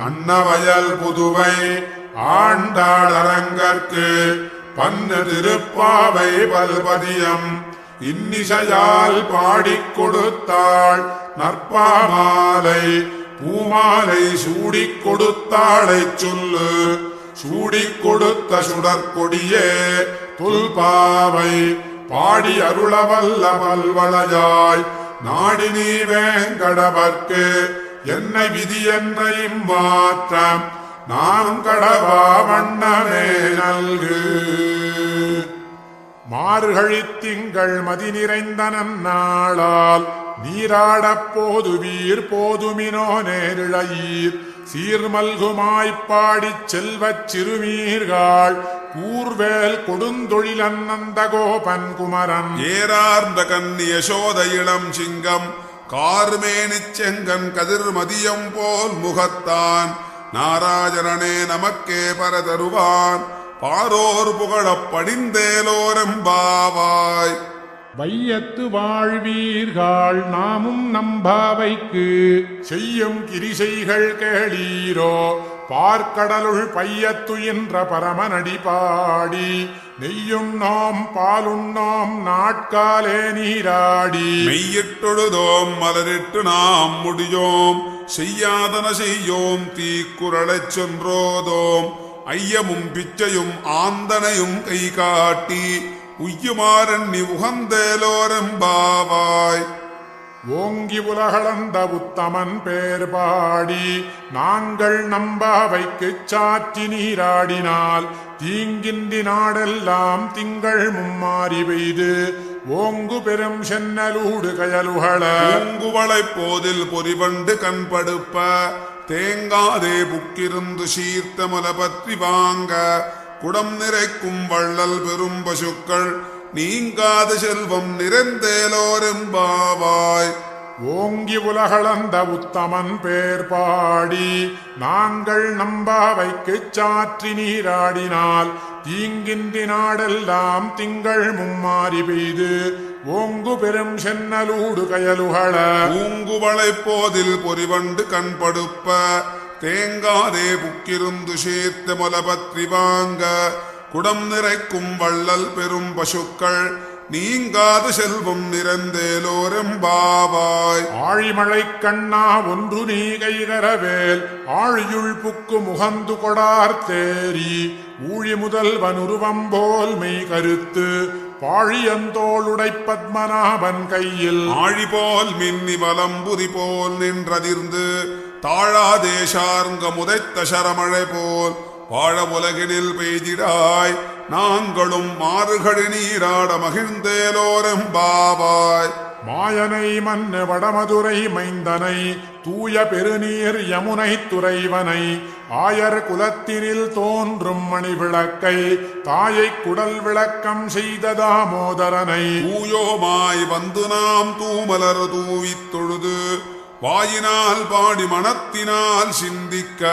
அன்னவயல் புதுவை ஆண்டாளரங்கற்கு பன்னு திருப்பாவை பல்பதியம் இன்னிசையால் பாடிக் கொடுத்தாள் நற்பாமாலை பூமாலை சூடிக் கொடுத்தாளை சொல்லு. சூடிக் கொடுத்த சுடற்கொடியே துல்பாவை பாடி அருளவல்ல பல்வளையாய். நாடி நீ வேங்கடவர்க்கு என்னை விதி என்னையும் மாற்றம் நாம் கடவா வண்ணமே நல்கு. மார்கழித் திங்கள் மதி நிறைந்த நாளால் நீராடப் போது வீர் போதுமினோ நேரிழையீர். சீர்மல்குமாய்ப்பாடிச் செல்வச் சிறுமீர்காள் கூர்வேல் கொடுந்தொழிலன் நந்த கோபன் குமரன். ஏரார்ந்த கன்னி யசோத இளம் சிங்கம் கார்மேனிச் செங்கன் கதிர் மதியம் போல் முகத்தான். நாராஜனனே நமக்கே பரதருவான். பாரோர் புகழப் படிந்தேலோரெம்பாவாய் வையத்து வாழ்வீர்கள் நாமும் நம்பாவைக்கு. செய்யும் கிரிசைகள் கேளீரோ. பார்க்கடலுள் பையத்துயின்ற பரமனடி பாடி. நெய்யும் நாம் பாலுண்ணோம் நாட்காலே நீராடி. மெய்யிட்டொழுதோம் மலரிட்டு நாம் முடியோம். செய்யாதன செய்யோம் தீக்குறளைச் சென்றோதோம். ஐயமும் பிச்சையும் ஆந்தனையும் கை காட்டி உய்யுமாறன் நீ உகந்தேலோரம்பாவாய். ஓங்கி உலகளந்த உத்தமன் பேர் பாடி நாங்கள் நம்பாவைக்குச் சாற்றி நீராடினால் தீங்கின்றி நாடெல்லாம் திங்கள் மும்மாறி பெய்து ஓங்கு பெரும் சென்னலூடு கயலுகள. பூங்குவளைப் போதில் பொறிவண்டு கண்படுப்ப தேங்காதே புக்கிருந்து சீர்த்த மலபற்றி வாங்க குடம் நிறைக்கும் வள்ளல் பெரும் பசுக்கள் நீங்காத செல்வம் நிறைந்தேலோரெம்பாவாய் ஓங்கி உலகளந்த உத்தமன் பேர் பாடி நாங்கள் நம்பாவைக்குச் சாற்றி நீராடினால் தீங்கின்றி நாடெல்லாம் திங்கள் மும்மாறி பெய்து ஓங்கு பெரும் சென்னலூடு கயலுகள. பூங்குவளைப் போதில் பொறிவண்டு கண்படுப்ப தேங்காதே புக்கிருந்து சீர்த்த மல பற்றி வாங்க குடம் நிறைக்கும் வள்ளல் பெரும் பசுக்கள் நீங்காத செல்வம் நிறைந்தேலோரெம்பாவாய். ஆழிமழை கண்ணா ஒன்று நீ கைகரவேல் ஆழியுள் புக்கு முகந்து கொடார் தேரி ஊழி முதல்வன் உருவம் போல் மெய் கருத்து பாழியந்தோளுடை பத்மநாபன் கையில். ஆழி போல் மின்னி வலம்புரி போல் நின்றதிர்ந்து தாழாதேசார்ங்க முதைத்த சரமழை போல் வாழ உலகினில் பெய்திடாய். நாங்களும் மாறுகழி நீராட மகிழ்ந்தேலோரெம்பாவாய் மாயனை மன்னு வடமதுரை மைந்தனை தூய பெருநீர் யமுனை துறைவனை. ஆயர் குலத்தினில் தோன்றும் மணி விளக்கை தாயை குடல் விளக்கம் செய்த தாமோதரனை தூயோமாய் வந்து நாம் தூமலர் தூவித் தொழுது வாயினால் பாடி மனத்தினால் சிந்திக்க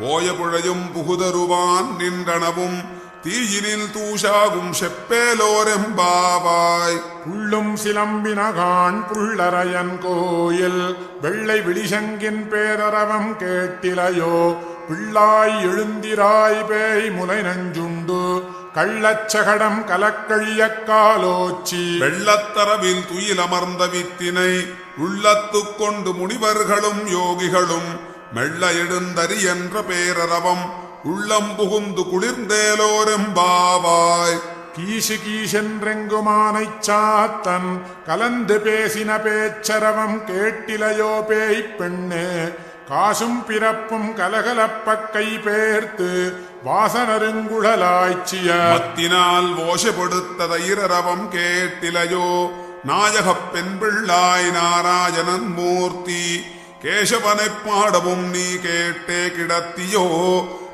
போய புழையும் புகுதருவான் நின்றனவும் தீயினில் தூஷாகும் செப்பேலோரெம்பாவாய். புள்ளும் சிலம்பினகான் புள்ளரையன் கோயில் வெள்ளை விழிசங்கின் பேரரவம் கேட்டிலையோ பிள்ளாய் எழுந்திராய் பேய் முலை நஞ்சுண்டு கள்ளச்சகடம் கலக்கழிய காலோச்சி. வெள்ளத்தரவில் துயிலமர்ந்த வித்தினை உள்ளத்துக் கொண்டு முனிவர்களும் யோகிகளும் மெல்ல எழுந்தரி என்ற பேரரவம் உள்ளம் புகுந்து குளிர்ந்தேலோரெம்பாவாய். கீசு கீசென்றெங்குமானைச் சாத்தன் கலந்து பேசின பேச்சரவம் கேட்டிலையோ பேய் பெண்ணே. காசும் பிறப்பும் கலகலப்பக் கை பேர்த்து வாசனருங்குழலாய்ச்சிய மத்தினால் ஓஷப்படுத்த தைரரவம் கேட்டிலையோ. நாயகப் பெண் பிள்ளாய் நாராயணன் மூர்த்தி. கேசவனைப் பாடவும் நீ கேட்டே கிடத்தியோ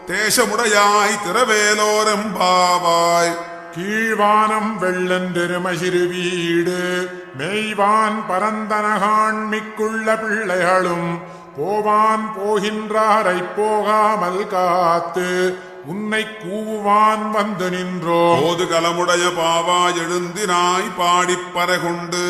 தேசமுடையாய் திரவேலோரெம்பாவாய் கீழ்வானம் வெள்ளென்றெரும சிறு வீடு மெய்வான் பரந்தனகாண்மிக்குள்ள பிள்ளைகளும் போவான் போகின்றாரைப் போகாமல் காத்து உன்னை கூவுவான் வந்து நின்றோ போது கலமுடைய பாவாய் எழுந்தினாய் பாடிப் பறைகொண்டு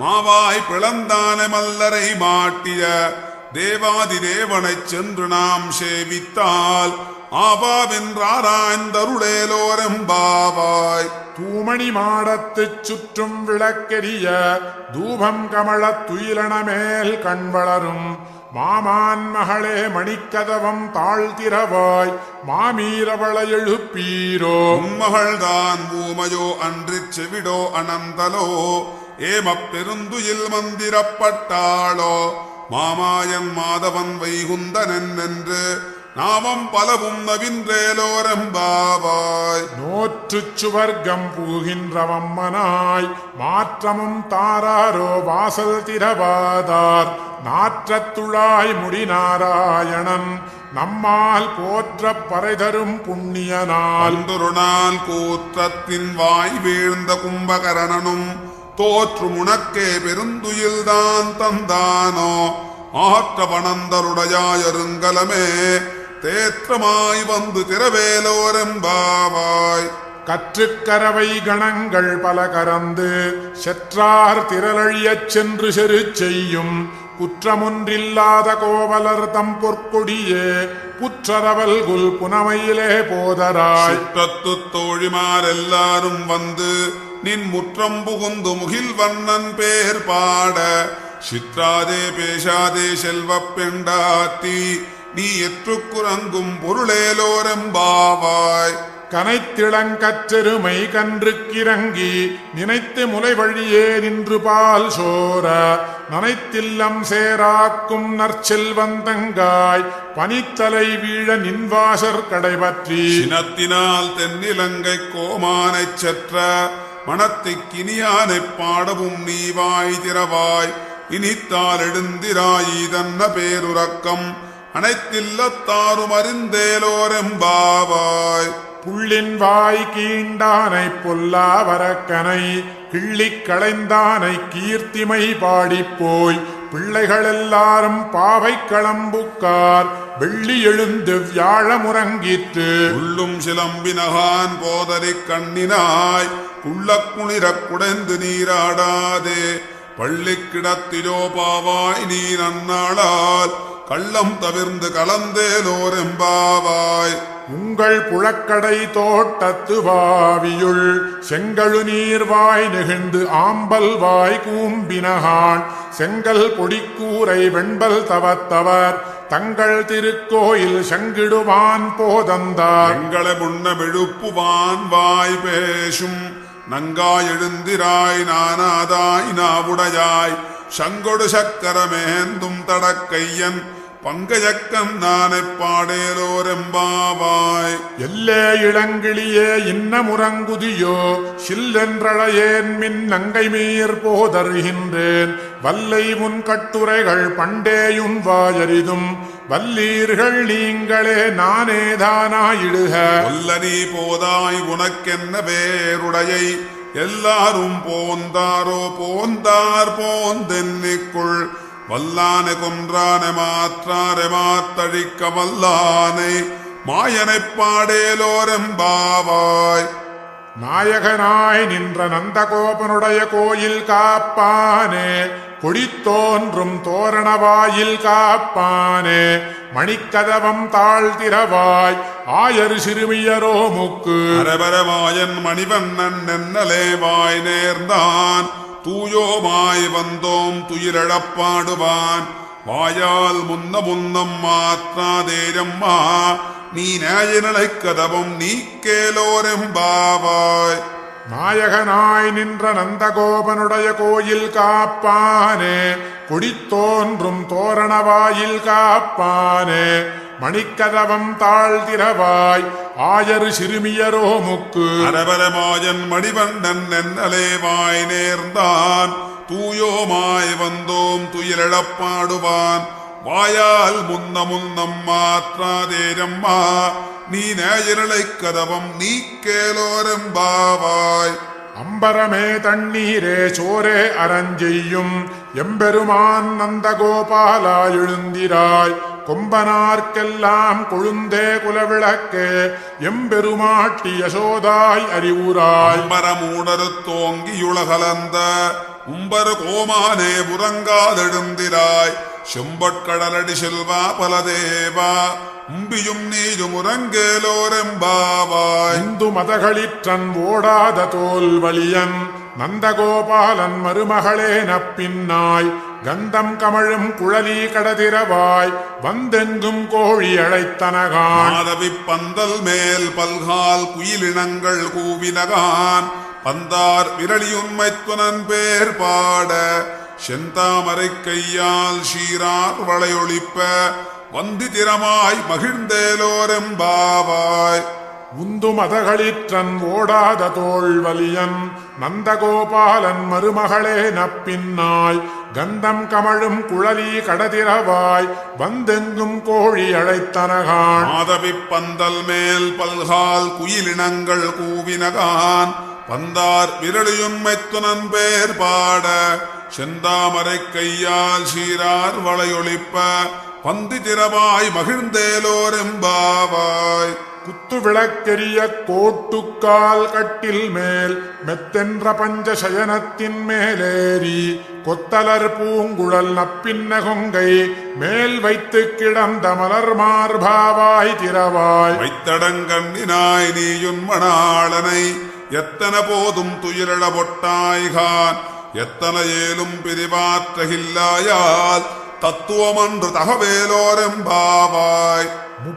மாவாய் பிளந்தான மல்லரை மாட்டிய தேவாதிதேவனைச் சென்று நாம் சேவித்தால் ஆபாவென்றாராய்ந்தருளேலோரெம்பாவாய் தூமணி மாடத்துச் சுற்றும் விளக்கெரிய தூபம் கமழத் துயிலனமேல் கண் வளரும். மாமான் மகளே மணிக்கதவம் தாழ்த்திரவாய் மாமீரவள எழுப்பீரோ. உம்மகள்தான் ஊமையோ அன்றிச் செவிடோ அனந்தலோ. ஏமப் பெருந்துயில் மந்திரப்பட்டாளோ? மாமாயன் மாதவன் வைகுந்தனன் என்று நாமம் பலவும் நவின்றேலோரெம்பாவாய். நோற்றுச் சுவர்க்கம் புகுகின்றவம்மனாய் மாற்றமும் தாராரோ வாசல் திரவாதார் நாற்றத்துழாய் முடிநாராயணன் நம்மால் போற்றப் பறைதரும் புண்ணியனால். அந்தொரு நாள் கூற்றத்தின் வாய் வீழ்ந்த கும்பகரணனும் தோற்று முனக்கே பெருந்துயில்தான் தந்தானோ? ஆற்ற பணந்தருடையாயருங்கலமே தேற்றமாய் வந்து திரவேலோரெம்பாவாய் கற்றுக்கரவை கணங்கள் பல கறந்து செற்றார் திரளழியச் சென்று செரு செய்யும் குற்றமொன்றில்லாத கோவலர் தம் பொற்கொடியே புற்றரவல் குல் புனமையிலே போதராய். சுற்றத்து தோழிமாரெல்லாரும் வந்து நின் முற்றம் புகுந்து முகில் வண்ணன் பேர் பாட சிற்றாதே பேசாதே செல்வப் பெண்டாத்தி நீ எற்றுக்குறங்கும் பொருளேலோரெம்பாவாய் கனைத்திளங்கற்றெருமை கன்றுக்கிறங்கி நினைத்து முலை வழியே நின்று பால் சோர நனைத்தில்லம் சேராக்கும் நற்செல்வந்தங்காய் பனித்தலை வீழ நின்வாசற் கடைபற்றி. சினத்தினால் தென்னிலங்கை கோமானைச் செற்ற மனத்தை கினியானை பாடவும் நீ வாய் திறவாய் இனித்தால் எழுந்திராயி தன்ன பேருறக்கம். அனைத்தில்லத்தாரும் அறிந்தேலோரெம்பாவாய். புள்ளின் வாய் கீண்டானை பொல்லா வரக்கனை கிள்ளிக் களைந்தானை கீர்த்திமை பாடிப்போய் பிள்ளைகள் எல்லாரும் பாவை களம்புக்கார். வெள்ளி எழுந்து வியாழமுறங்கிற்று. உள்ளும் சிலம்பினகான் போதரிக் கண்ணினாய். உள்ளக் குளிரக் குடைந்து நீராடாதே. பள்ளி கிடத்திலோ பாவாய் நீ நன்னாளால். கள்ளம் தவிர்ந்து கலந்தேலோரெம்பாவாய் உங்கள் புழக்கடை தோட்டத்து வாவியுள் செங்கழு நீர்வாய் நெகிழ்ந்து ஆம்பல் வாய் கூம்பினகான். செங்கல் பொடிக்கூரை வெண்பல் தவத்தவர் தங்கள் திருக்கோயில் சங்கிடுவான் போதந்தார். எங்களை முன்ன விழுப்புவான் வாய் பேசும் நங்காய் எழுந்திராய் நானாதாய் நாவுடையாய். சங்கொடு சக்கரமேந்தும் தடக்கையன் நானை பாடேலோரெம்பாவாய். எல்லே இளங்கிளியே இன்ன முறங்குதியோ சில்லென்றழையேன் மின் நங்கை மீர் போதருகின்றேன். வல்லை முன் கட்டுரைகள் பண்டேயும் வாயரிதும் வல்லீர்கள் நீங்களே நானேதானாயிடுக கொல்ல நீ போதாய் உனக்கென்ன வேருடையை எல்லாரும் போந்தாரோ போந்தார் போந்தென்னிக்குள். வல்லானை கொன்றானை மாற்றாரை மாத்தழிக்க வல்லானை. மாயனை பாடேலோரம்பாவாய் நாயகனாய் நின்ற நந்தகோபனுடைய கோயில் காப்பானே. கொடித்தோன்றும் தோரணவாயில் காப்பானே. மணிக்கதவம் தாழ்த்திரவாய் ஆயர் சிறுமியரோ முக்கு. அரபரமாயன் மணிவண்ணன் நென்னலே வாய் நேர்ந்தான். தூயோமாய் வந்தோம் துயிலழப்பாடுவான் வாயால் முன்ன முன்னம் மாத்தாதேரம்மா நீ நேயனலை கதவும் நீக்கேலோரெம்பாவாய் நாயகனாய் நின்ற நந்தகோபனுடைய கோயில் காப்பானே குடித்தோன்றும் தோரணவாயில் காப்பானே மணிக்கதவம் தாழ்த்திரவாய் ஆயர் சிறுமியரோ முக்கு. அரபரமாயன் மணிவண்ணன் நென்னலே வாய் நேர்ந்தான். தூயோமாய் வந்தோம் துயிலழப்பாடுவான். வாயால் முன்ன முன்னம் மாற்றாதேரம்மா நீ நேயரலை கதவம் நீக்கேலோரெம்பாவாய் அம்பரமே தண்ணீரே சோரே அரஞ்செய்யும் எம்பெருமான் நந்தகோபாலா எழுந்திராய். கொம்பனார்க்கெல்லாம் கொழுந்தே குலவிளக்கே எம்பெருமாட்டி யசோதாய் அறிவுராய் அம்பரமூடரு தோங்கியுலகலந்த உம்பரு கோமானே புறங்காதெழுந்திராய். செம்பொற்கடலடி செல்வா பலதேவா உம்பியும் நீயும் உறங்கேலோரெம்பாவாய். இந்து மதகளிற்றன் ஓடாத தோல் வலியன் நந்தகோபாலன் மருமகளே நப்பின்னாய் கந்தம் கமழும் குழலி கடதிரவாய் வந்தெங்கும் கோழி அழைத்தனகான். மாதவி பந்தல் மேல் பல்கால் குயிலினங்கள் கூவினகான். பந்தார் விரலியுண்மைத்துனன் பேர் பாட செந்தாமரை கையால் சீரார் வளையொழிப்ப வந்தி திறமாய் மகிழ்ந்தேலோரெம்பாவாய் உந்து மதகளிற்றன் ஓடாத தோல் வலியன் நந்தகோபாலன் மருமகளே நப்பின்னாய். கந்தம் கமழும் குழலி கடதிரவாய். வந்தெங்கும் கோழி அழைத்தனகான். மாதவி பந்தல் மேல் பல்கால் குயிலினங்கள் கூவினகான். பந்தார் விரலியுண்மைத்துனன் பேர் பாட. செந்தாமரை கையால் சீரார் வளையொழிப்ப. பந்தி திரவாய் மகிழ்ந்தேலோரெம்பாவாய் குத்து விளக்கெரிய கோட்டுக்கால் கட்டில் மேல் மெத்தென்ற பஞ்சசயனத்தின் மேலேறி கொத்தலர் பூங்குழல் நப்பின்ன கொங்கை மேல் வைத்து கிடந்த மலர் மார்பாவாய் திரவாய் வைத்தடங்கண்ணினாய் நீயுன் மணாளனை எத்தன போதும் துயிரள பொட்டாய்கான். எத்தன ஏலும் பிரிவாற்றகில்லாயால் தத்துவமன்று தகவேலோரெம்பாவாய்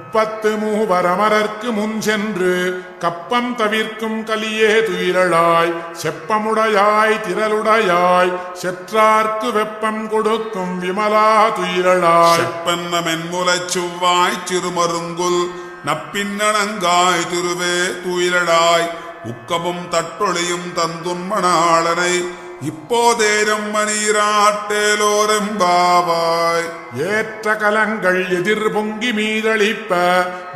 முப்பத்து மூவரமரர்க்கு முன் சென்று கப்பம் தவிர்க்கும் கலியே துயிரளாய் செப்பமுடையாய் திரளுடையாய் செற்றார்க்கு வெப்பம் கொடுக்கும் விமலா துயிரளாய். செப்பன்ன மென்முலைச் சுவ்வாய் சிறுமருங்குல் நப்பின்னணங்காய் திருவே துயிரளாய். உக்கமும் தட்டொழியும் தந்துன்மணாளனை இப்போதேரம் மணீராட்டேலோரெம்பாவாய். ஏற்ற கலங்கள் எதிர் பொங்கி மீதளிப்ப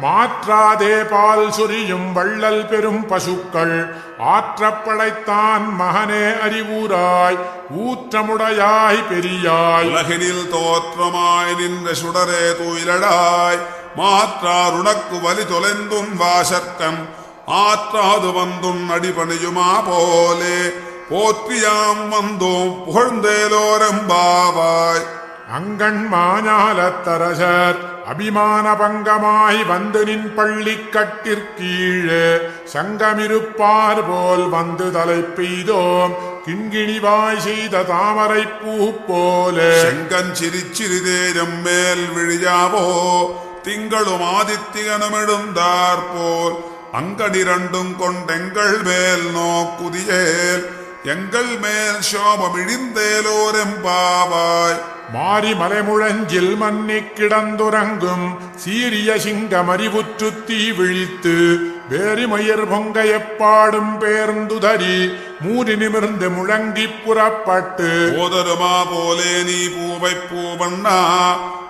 மாற்றாதே பால் சொரியும் வள்ளல் பெரும் பசுக்கள். ஆற்றப்படைத்தான் மகனே அறிவுராய் ஊற்றமுடையாய் பெரியாய். உலகினில் தோற்றமாய் நின்ற சுடரே துயிலடாய். மாற்றார் உனக்கு வலி தொலைந்தும் வாசற்கன் ஆற்றாது வந்தும் அடிபணியுமா போலே. போற்றியாம் வந்தோம் புகழ்ந்தேலோரெம்பாவாய் அங்கண் மாஞாலத்தரசர் அபிமான பங்கமாய் வந்து நின் பள்ளி கட்டிற்கீழே சங்கமிருப்பார் போல் வந்து தலை பெய்தோம் கிண்கிணிவாய் செய்த தாமரை பூ போலே. செங்கஞ்சிரிச்சிறிதேஜம் மேல் விழியாவோ திங்களும் ஆதித்யனுமிழுந்தார் போல் அங்கடிரண்டும் கொண்டெங்கள் மேல் நோக்குதியேல் எங்கள் மேல் சோபமிழிந்தேலோரெம்பாவாய் மாறி மலைமுழஞ்சில் மன்னி கிடந்துறங்கும் சீரிய சிங்கமறிவுற்று தீ விழித்து வேரிமயிர் பொங்க எப்பாடும் பேர்ந்துதறி மூடி நிமிர்ந்து முழங்கி புறப்பட்டு போதருமா போலே நீ பூவை பூவண்ணா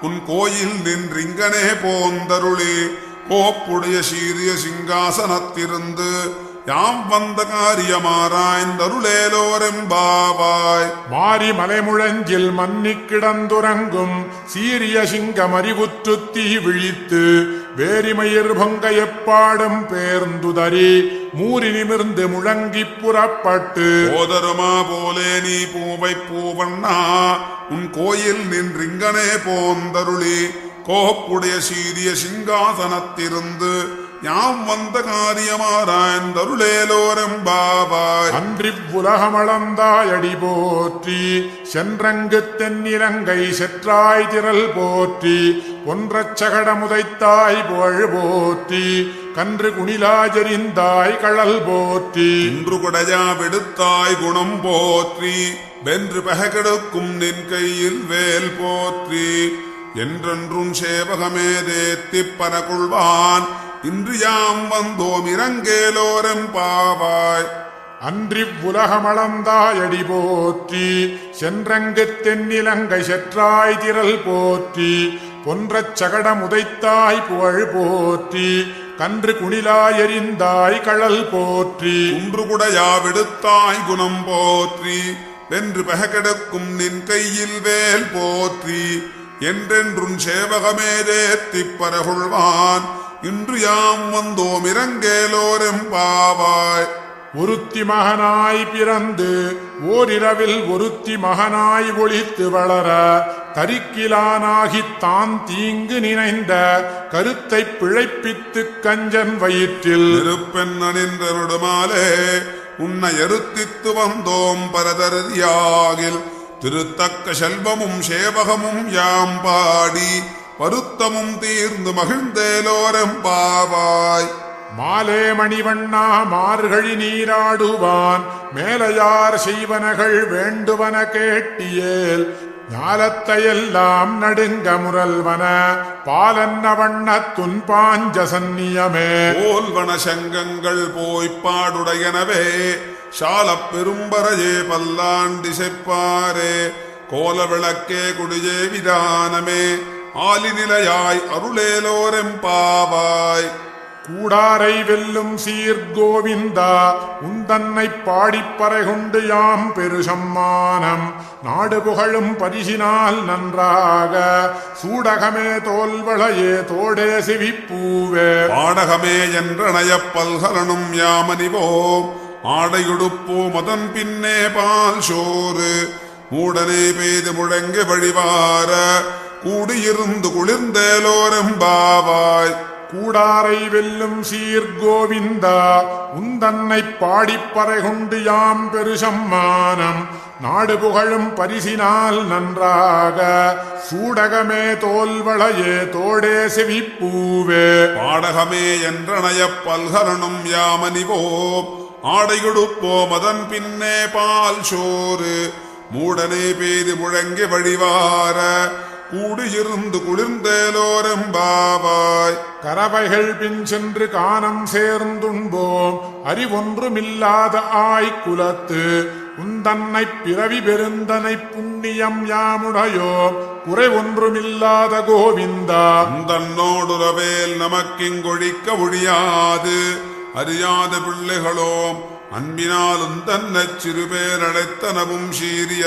உன் கோயில் நின்றிங்கனே போந்தருளி. கோப்புடைய சீரிய சிங்காசனத்திருந்து யாம் வந்த காரியமாராய்ந்தருளேலோரெம்பாவாய் மாறி மலைமுழஞ்சில் மன்னி கிடந்துறங்கும் சீரிய சிங்கமறிவுற்று தீ விழித்து வேரிமயிர் பொங்க எப்பாடும் பேர்ந்துதறி மூறி நிமிர்ந்து முழங்கி புறப்பட்டு போதருமா போலே நீ பூவை பூவண்ணா உன் கோயில் நின்றிங்கனே போந்தருளி. கோப்புடைய சீரிய சிங்காசனத்திருந்து யாம் வந்த காரியமாராய்ந்தருளேலோரெம்பாவாய் அன்றி உலகமளந்தாயடி போற்றி சென்றங்கு தென்னிலங்கை செற்றாய் திரள் போற்றி ஒன்றச் சகடமுதைத்தாய் புகழ் போற்றி கன்று குணிலாஜரிந்தாய் கழல் போற்றி. இன்று குடையா விடுத்தாய் குணம் போற்றி வென்று பககெடுக்கும் நின் கையில் வேல் போற்றி என்றென்றும் சேவகமே தேத்திப் பரகுள்வான் இன்று யாம் வந்தோம் இறங்கேலோரெம்பாவாய் அன்றி உலகமளந்தாயடி போற்றி சென்றங்கு தென்னிலங்கை செற்றாய் திரள் போற்றி பொன்றச் சகடமுதைத்தாய் புகழ் போற்றி கன்று குணிலாயெறிந்தாய் கழல் போற்றி. குன்று குடையா விடுத்தாய் குணம் போற்றி வென்று பககெடுக்கும் நின் கையில் வேல் போற்றி என்றென்றும் சேவகமே தேத்திப் பரகுள்வான். இன்று யாம் வந்தோம் இறங்கேலோரெம்பாவாய் ஒருத்தி மகனாய் பிறந்து ஓரிரவில் ஒருத்தி மகனாய் ஒளித்து வளர தரிக்கிலானாகித் தான் தீங்கு நினைந்த கருத்தை பிழைப்பித்துக் கஞ்சன் வயிற்றில். நொடுமாலே உன்னை எருத்தித்து வந்தோம் பரதரியாகில் திருத்தக்க செல்வமும் சேவகமும் யாம் பாடி வருத்தமும் தீர்ந்து மகிழ்ந்தேலோரம் பாவாய். மாலே மணிவண்ணா மார்கழி நீராடுவான். மேலையார் செய்வனகள் வேண்டுவன கேட்டியேல். ஞாலத்தையெல்லாம் நடுங்க முரல்வன. பாலன்ன வண்ணத்துன் பாஞ்ச சந்நியமே. போல்வன சங்கங்கள் போய்ப் பாடுடையனவே. சாலப் பெரும்பரையே பல்லாண்டிசைப்பாரே. கோல விளக்கே குடியே விதானமே. ஆலிநிலையாய் அருளேலோரெம் பாவாய். கூடாரை வெல்லும் சீர்கோவிந்தா உந்தன்னை பாடிப்பறை கொண்டு யாம் பெருசம்மானம். நாடு புகழும் பரிசினால் நன்றாக சூடகமே தோல்வளையே தோடே சிவிப்பூவே. பாடகமே என்றனைய பல்கலனும் யாமனிவோம் ஆடையுடுப்போ மதன் பின்னே பால் சோறு. மூடனே பெய்து முழங்கு வழிவார கூடியிருந்து குளிர்ந்தேலோரம்பாவாய் கூடாரை வெல்லும் சீர் கோவிந்தா உந்தன்னை பாடிப்பறை கொண்டு யாம் பெருசம்மானம். நாடு புகழும் பரிசினால் நன்றாக சூடகமே தோல்வளையே தோடே செவிப்பூவே. பாடகமே என்றனைய பல்கலனும் யாமனிவோ ஆடையுடுப்போ மதன் பின்னே பால் சோறு. மூடனே பெய்து முழங்கி வழிவார கூடியிருந்து குளிர்ந்தேலோரம் பாவாய் கரவைகள் பின் சென்று காணம் சேர்ந்துண்போம். அறிவொன்றுமில்லாத ஆய்குலத்து உந்தன்னை பிறவி பெருந்தனை புண்ணியம் யாமுடையோ குறை ஒன்றுமில்லாத கோவிந்தா தன்னோடுறவேல் நமக்கிங்கொழிக்க ஒழியாது. அறியாத பிள்ளைகளோம் அன்பினாலும் தன்னச் சிறுபேரடைத்தனவும் சீறி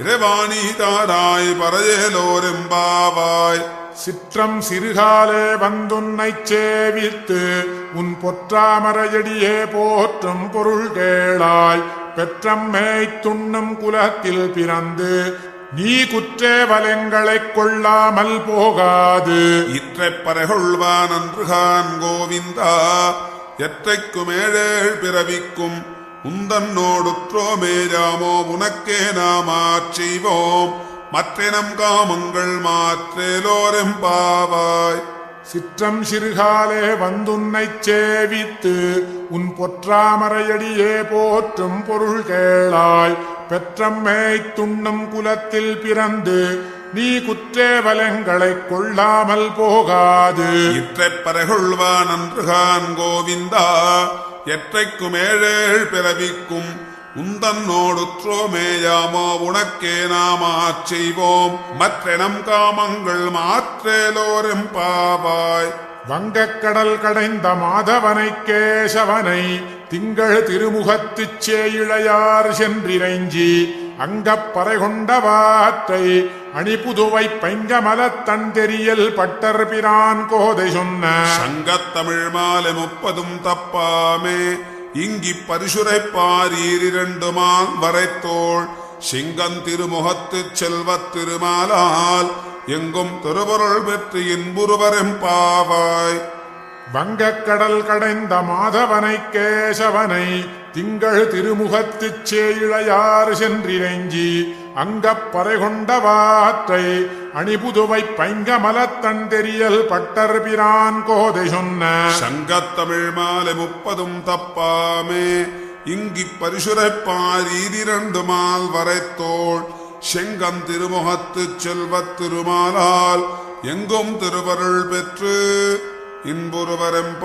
அருளாதே இறைவாணி தாராய் பறையலோரெம்பாவாய் சிற்றம் சிறுகாலே வந்துன்னைச் சேவித்து உன் பொற்றாமரையடியே போற்றும் பொருள் கேளாய். பெற்றம் மேய்த்துண்ணும் குலத்தில் பிறந்து நீ குற்றேவலங்களைக் கொள்ளாமல் போகாது. இற்றைப் பறைகொள்வான் அன்றுகான் கோவிந்தா எற்றைக்கும் ஏழேழ் பிறவிக்கும் உந்தன்னோடுற்றோமே ராமோ உனக்கே நாம் ஆட்சிவோம் மற்றினம் காமங்கள் மாற்றேலோரெம் பாவாய். சிற்றம் சிறுகாலே வந்துன்னைச் சேவித்து உன் பொற்றாமரையடியே போற்றும் பொருள் கேளாய். பெற்றம் மேய்த்துண்ணும் குலத்தில் பிறந்து நீ குற்றேவலங்களைக் கொள்ளாமல் போகாது. இற்றைப் பறைகொள்வான் அன்றுகான் கோவிந்தா. எற்றைக்கும் ஏழேழ் பிறவிக்கும் உந்தன்னோடுற்றோமேயாமோ உனக்கே நாம் ஆட்சிவோம் மற்றெனம் காமங்கள் மாற்றேலோரும் பாவாய். வங்கக்கடல் கடைந்த மாதவனை கேசவனை திங்கள் திருமுகத்துச் சேயிழையார் சென்றிரைஞ்சி அங்கப்பறை கொண்டவாற்றை அணிபுதுவை பைங்கமலத் தன் தெரியல் பட்டர் பிரான் கோதை சொன்ன. சங்கத்தமிழ் மாலை முப்பதும் தப்பாமே இங்கி பரிசுரைப்பார் ஈரிரண்டுமால் வரைத்தோள். சிங்கன் திருமுகத்துச் செல்வத் திருமாலால் எங்கும் திருவருள் பெற்று இன்புருவரெம் பாவாய். வங்கக்கடல் கடைந்த மாதவனை கேசவனை திங்கள் திருமுகத்துச் சேயிழையார் சென்றிரைஞ்சி அங்கப்பறை கொண்டவாற்றை அணிபுதுவை பைங்கமலத்தன் தெரியல் பட்டர் பிரான் கோதை சொன்ன. சங்கத்தமிழ் மாலை முப்பதும் தப்பாமே இங்கி பரிசுரைப்பார் ஈரிரண்டுமால் வரைத்தோள். செங்கம் திருமுகத்து செல்வத் திருமாலால் எங்கும் திருவருள் பெற்று இன்புருவரெம்